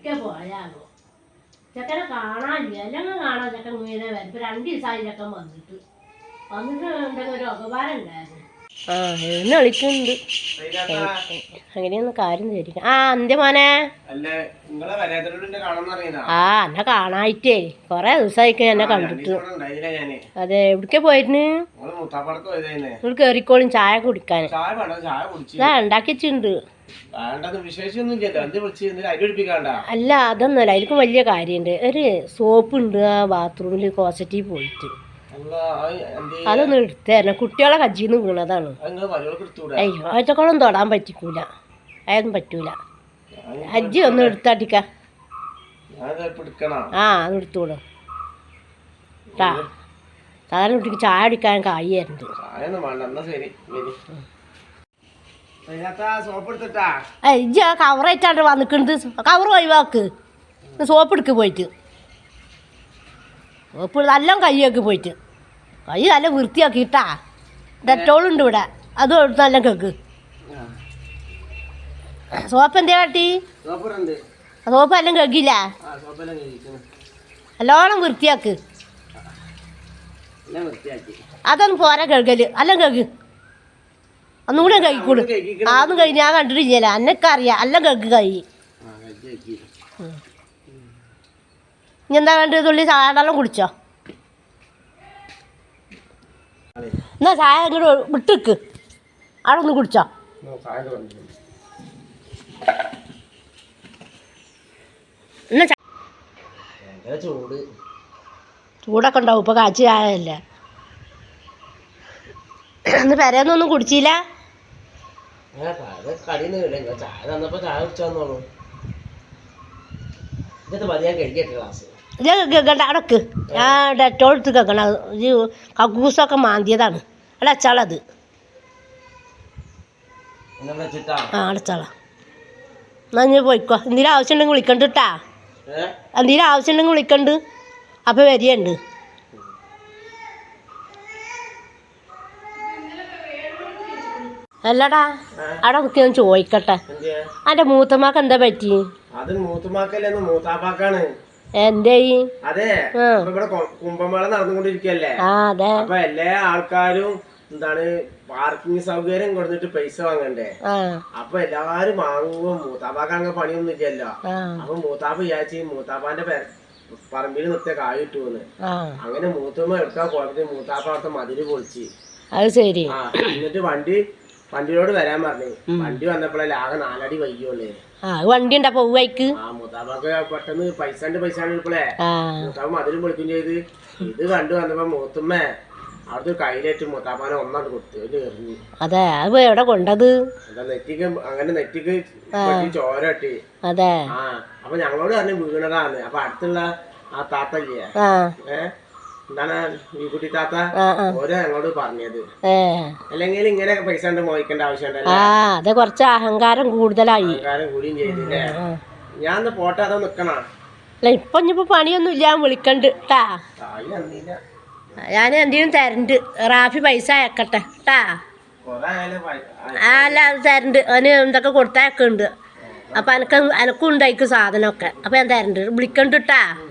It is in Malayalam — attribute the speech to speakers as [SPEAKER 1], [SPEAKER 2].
[SPEAKER 1] എവിടേക്കാ പോയാലോ. ചെക്കനെ കാണാനില്ല. അല്ലെങ്കിൽ കാണാൻ ചെക്കൻ ഇങ്ങനെ വരും. ഇപ്പൊ രണ്ട് ദിവസമായി ചെക്കൻ വന്നിട്ട്. വന്നിട്ട് ഉണ്ടെങ്കിൽ ഒരു ഉപകാരം ഉണ്ടായിരുന്നു. ആ എന്നെ വിളിക്കുന്നുണ്ട്. അങ്ങനെയൊന്ന് കാര്യം ധരിക്കാം ആ എന്റെ മോനെ. ആ എന്നെ കാണായിട്ടേ. കൊറേ ദിവസമായിക്ക് എന്നെ കണ്ടിട്ട്. അതെ എവിടക്ക പോയിരുന്നു ഇവിടെ കയറിക്കോളും ചായ കുടിക്കാൻ.
[SPEAKER 2] ചായ വേണ്ട ചായ കുടിച്ച്.
[SPEAKER 1] ഇതാ ഉണ്ടാക്കി അല്ല അതൊന്നല്ല. അതിൽക്കും വലിയ കാര്യമുണ്ട്. ഒരു സോപ്പ് ഉണ്ട് ആ ബാത്റൂമിൽ കോസറ്റി പോയിട്ട്. അതൊന്നും എടുത്തേരണം കുട്ടികളെ കജ്ജിന്ന് വീണതാണ്. അയ്യോ അതൊക്കെ തൊടാൻ പറ്റിക്കൂല. അതൊന്നും പറ്റൂല. അജ്ജി ഒന്ന്
[SPEAKER 2] എടുത്താട്ടിക്ക
[SPEAKER 1] ആ അത് എടുത്തോളൂ. സാധാരണ കുട്ടിക്ക് ചായ അടിക്കാൻ കായായിരുന്നു
[SPEAKER 2] ചായ
[SPEAKER 1] ഇജ്ജ് കവറായിട്ടാണ് വന്നിക്കുന്നത് കവർ ഒഴിവാക്ക്. സോപ്പ് എടുക്ക് പോയിട്ട്. സോപ്പ് നല്ല കൈയൊക്കെ പോയിട്ട്. കൈ നല്ല വൃത്തിയാക്കിയിട്ടാ. ഡെറ്റോളുണ്ട് ഇവിടെ. അതും എടുത്ത് നല്ല കേക്ക്. സോപ്പ് എന്തേ കാട്ടി?
[SPEAKER 2] സോപ്പ്
[SPEAKER 1] എല്ലാം കേക്കില്ല നല്ലോണം വൃത്തിയാക്ക്. അതൊന്നും പോരാ കേൾക്കൽ. എല്ലാം കേക്ക്. ഒന്നും കൂടെ കഴിക്കൂടും. അതൊന്നും കഴിഞ്ഞ് ഞാൻ കണ്ടിട്ടില്ല എന്നൊക്കെ അറിയാം അല്ല കേക്ക് കൈ.
[SPEAKER 2] ആ കഴിച്ചു
[SPEAKER 1] ഇനി എന്താ വേണ്ടത്? തുള്ളി സാധാരണ കുടിച്ചോ? എന്നാ ചായ അങ്ങോട്ട് വിട്ടിക്ക്. അവിടെ ഒന്ന് കുടിച്ചോ?
[SPEAKER 2] ചായ ചൂട്.
[SPEAKER 1] ചൂടൊക്കെ ഉണ്ടാവും. ഇപ്പൊ കാച്ചി ചായയല്ലേ? അന്ന് പെരേന്നൊന്നും കുടിച്ചില്ല.
[SPEAKER 2] ചായ ചായ ഇതൊക്കെ ഞാൻ കഴിക്കട്ടെ ക്ലാസ്.
[SPEAKER 1] ഇത് അടക്ക്. ഞാൻ ഡെറ്റോൾ എടുത്ത് കേൾക്കണം ഇത് കക്കൂസൊക്കെ മാന്തിയതാണ്. അല്ല അച്ചാളത്. ആ അടച്ചാളാ എന്നാ ഞാൻ പോയിക്കോ. എന്തെങ്കിലും ആവശ്യം ഉണ്ടെങ്കിൽ വിളിക്കണ്ട് കേട്ടാ എന്തെങ്കിലും ആവശ്യം ഉണ്ടെങ്കിൽ വിളിക്കണ്ട്. അപ്പോൾ വരികയുണ്ട്. അല്ലടാ അവിടെ കുത്തി ഞാൻ ചോദിക്കട്ടെ. അന്റെ മൂത്തമാക്ക് എന്താ പറ്റി?
[SPEAKER 2] അത് മൂത്തുമാക്കല്ലെന്ന് മൂത്താപ്പാക്കാണ്.
[SPEAKER 1] എന്തേ
[SPEAKER 2] അതെ ഇവിടെ കുംഭമേള നടന്നുകൊണ്ടിരിക്കല്ലേ അപ്പൊ എല്ലാ ആൾക്കാരും എന്താണ് പാർക്കിംഗ് സൗകര്യം കൊടുത്തിട്ട് പൈസ വാങ്ങണ്ടേ? അപ്പൊ എല്ലാരും വാങ്ങുമ്പോ മൂത്താപ്പാക്ക് അങ്ങ് പണിയൊന്നും ഇല്ലല്ലോ. അപ്പൊ മൂത്താപ്പ വിചാരിച്ച് മൂത്താപ്പാന്റെ പറമ്പിൽ നിർത്തിയ
[SPEAKER 1] കായിട്ടു
[SPEAKER 2] അങ്ങനെ മൂത്തമ്മ എടുക്കാൻ പോയപ്പോ മൂത്താപ്പ അവിടുത്തെ മതിൽ പൊളിച്ച്.
[SPEAKER 1] അത് ശരി.
[SPEAKER 2] എന്നിട്ട് വണ്ടി വണ്ടിയോട് വരാൻ പറഞ്ഞു. വണ്ടി വന്നപ്പോഴല്ലേ ആകെ നാലടി വൈകിയുള്ളേ
[SPEAKER 1] വണ്ടി ഉണ്ടാ പോവായിക്ക്
[SPEAKER 2] ആ മൂത്താപ്പാക്ക് പെട്ടെന്ന് പൈസ ഉണ്ട് പൈസ ഇപ്പോഴേ മൂത്താപ്പ മതിലും പൊളിക്കും ചെയ്ത്. ഇത് കണ്ടു വന്നപ്പോ മൂത്തുമ്മേ അവിടുത്തെ കയ്യിലേറ്റ് മൂത്താപ്പാനെ ഒന്നാണ്ട് കൊടുത്തു എറിഞ്ഞു.
[SPEAKER 1] അതെ അത് എവിടെ കൊണ്ടത്?
[SPEAKER 2] എന്താ നെറ്റിക്ക് അങ്ങനെ നെറ്റിക്ക് വെട്ടി ചോര ഇട്ടി
[SPEAKER 1] അതെ.
[SPEAKER 2] ആ അപ്പൊ ഞങ്ങളോട് പറഞ്ഞു വീണതാണ്. അപ്പൊ അടുത്തുള്ള ആ
[SPEAKER 1] താത്തല്ലേ?
[SPEAKER 2] ഏഹ് എന്താണ് ഈ കുട്ടി താത്ത?
[SPEAKER 1] ആ ആ.
[SPEAKER 2] ഓരോ ഞങ്ങളോട് പറഞ്ഞത്.
[SPEAKER 1] ഏ.
[SPEAKER 2] അല്ലെങ്കിൽ ഇങ്ങനെ പൈസ കൊണ്ട് മോഹിക്കേണ്ട ആവശ്യമുണ്ടല്ലോ
[SPEAKER 1] ആ അത് കുറച്ച് അഹങ്കാരം കൂടുതലായി.
[SPEAKER 2] ആൾക്കാരും കൂടിയും ചെയ്തില്ലേ
[SPEAKER 1] ആ.
[SPEAKER 2] ഞാൻ ഒന്ന് പോട്ടെ അതോ നിക്കണ
[SPEAKER 1] അല്ല ഇപ്പൊ ഇനിയിപ്പോ പണിയൊന്നും ഇല്ല ഞാൻ വിളിക്കണ്ട് ട്ടാ.
[SPEAKER 2] തായി
[SPEAKER 1] ഞാൻ എന്തെങ്കിലും തരണ്ട് റാഫി പൈസ അയക്കട്ടെ ട്ടാ.
[SPEAKER 2] കൊറേ ആയാലും പൈ- ആ,
[SPEAKER 1] ആ അല്ല അത് തരണ്ട്. അവന് എന്തൊക്കെ കൊടുത്തയക്കുണ്ട്. അപ്പൊ എനക്ക് എനക്കും ഉണ്ടായിക്കും സാധനമൊക്കെ. അപ്പൊ ഞാൻ തരണ്ട് വിളിക്കണ്ട് ട്ടാ.
[SPEAKER 2] ഉം,